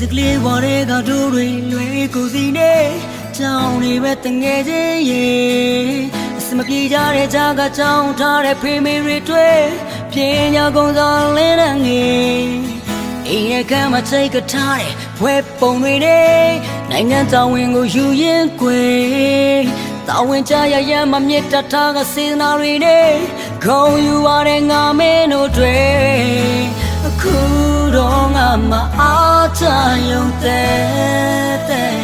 စကလေးဝါတဲ့ကတို့တွေလွယ်ကိုစီနေကြောင်နေပဲတငယ်ချင်းရေအစမပြေကြတဲ့ကြားကကြောင်ထားတဲ့ဖေမေတွေတွေ့ပညာကုန်စွာလင်းတဲ့ငယ်အိမ်ရဲ့ကမ်းမှာချိတ်ကထားတဲ့ဘွဲပုံတွေနဲ့နိုင်ငံတော်ဝင်ကိုယူရင်ကွယ်တာဝန်ကြရရမမြစ်တထားကစေနာတွေနဲ့ဂုံယူရတဲ့ငါမင်းတို့တွေ အခုတော့ငါမအားချရုံတဲ့တဲ့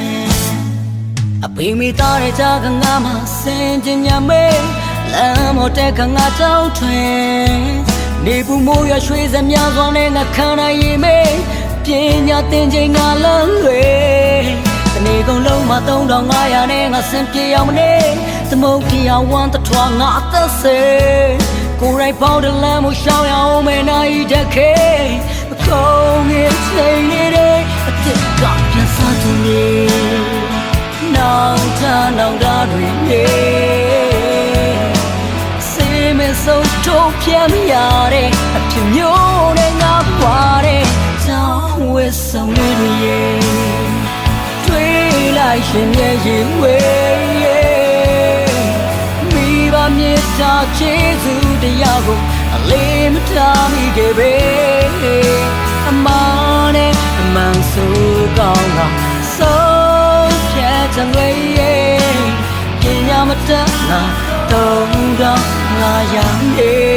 အဖေမိသားတဲ့ကြားကငါမစင်ကျင်ညမေးလမ်းမတဲ့ကငါတောင်းထွင်နေဘူးမိုးရရွှေစမြစွာနဲ့ငါခံနိုင်ရင်မေးပညာသင်ချိန်ငါလမ်းလွေတနေ့ကုန်လုံးမှာ3500နဲ့ငါစင်ပြေအောင်မနေသမုတ်တရားဝမ်းတထွားငါအသက်စေ ကိုယ်ရိုက်ပေါင်းတဲ့လမ်းမရှောင်းရအောင်မဲနိုင်တဲ့ခေအကုန်ငယ်ချိန်နေတဲ့အစ်စ်ကပြန်စားသူနေနောင်တနောင်တတွေနေစေမဆုံးထုတ်ပြမရတဲ့အဖြစ်မျိုးနဲ့ငါပွားတဲ့ကြောင်းဝဲဆောင်လေးတွေရဲ့တွေးလိုက်ရှင်ရဲ့ရင်ဝဲ တာချေစုတရားကိုအလေးမထားမိခဲ့ပဲအမားနဲ့အမှန်ဆိုကောင်းတာဆုံးဖြတ်ချက်တွေရဲ့ပညာမတတ်ငါတုံးတော့ငါရနေဒီ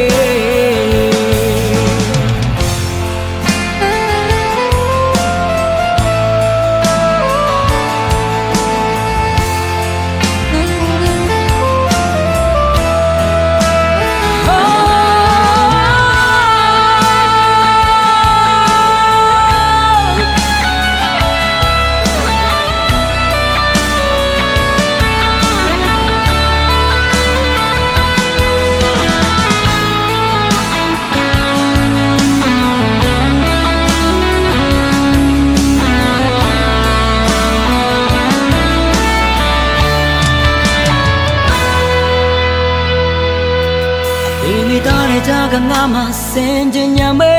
မိသားတဲ့ကြားကငါမှစင်ကြညမေ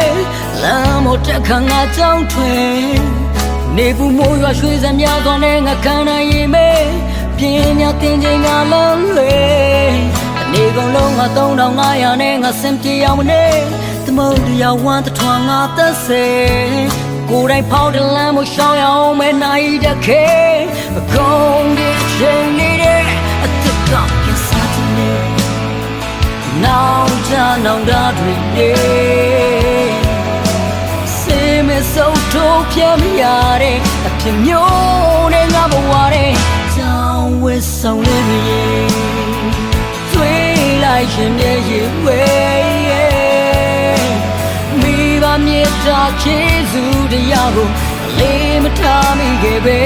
လမ်းမတက်ခါငါကြောင်းထွင်နေဘူးမိုးရွာရွှေစံများသောနဲ့ငါခံနိုင်ရင်မေပြင်းညာတင်ချိန်ကလမ်းလွေအနေကုန်လုံးငါ3500နဲ့ငါစင်ပြေအောင်မနေသမုတ်တရားဝမ်းတထွားငါသက်စေကိုယ်တိုင်ဖောက်တဲ့လမ်းမရှောင်းရအောင်မဲနိုင်တဲ့ခေအကုန်ဒီချိန်နေတဲ့အစ်စ်ကပြန်စားတယ် နောင်ချနောင်တာတွေနေစေမဆုံးထုတ်ပြမရတဲ့အဖြစ်မျိုးနဲ့ငါဘဝတဲ့ကြောင်းဝဲဆောင်လေးတွေသွေးလိုက်ရှင်ရဲ့ရေဝဲမိဘမြေတာချေစုတရားကိုအလေးမထားမိခဲ့ပဲ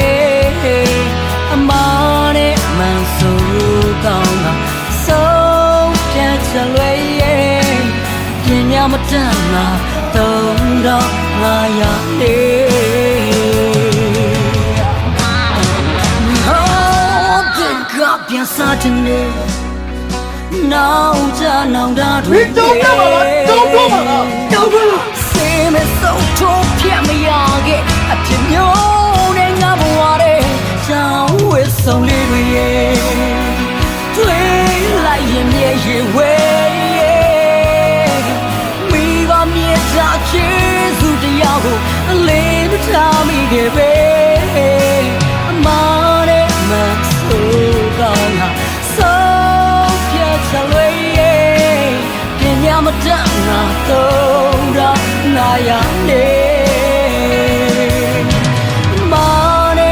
အမားနဲ့အမှန်ဆို ညာမတတ်ငါတုံးတော့ငါရနေ Oh, the God, bien satane. Now, ja, now, da, မင်းတုံးရပါလားတုံးတော့ပါလားတော့ဘူးစေမဆုံးထုတ်ပြမရခဲ့အဖြစ်မျိုး အလေးမထားမိခဲ့ပဲအမားနဲ့မဆိုးကောင်းတာဆုံးဖြတ်ချက်တွေရဲ့ပညာမတတ်ငါတော့တော့ငါရနေမာနေ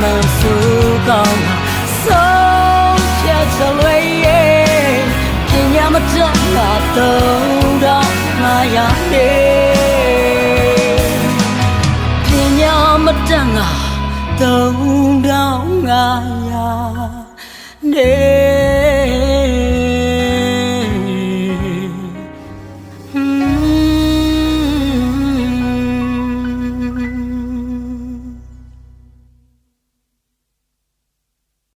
မဆူကောင်းဆုံးဖြတ်ချလွေရဲ့ပညာမတတ်ငါတော့တော့ မတတ်ငါတော့တော့ငါရနေ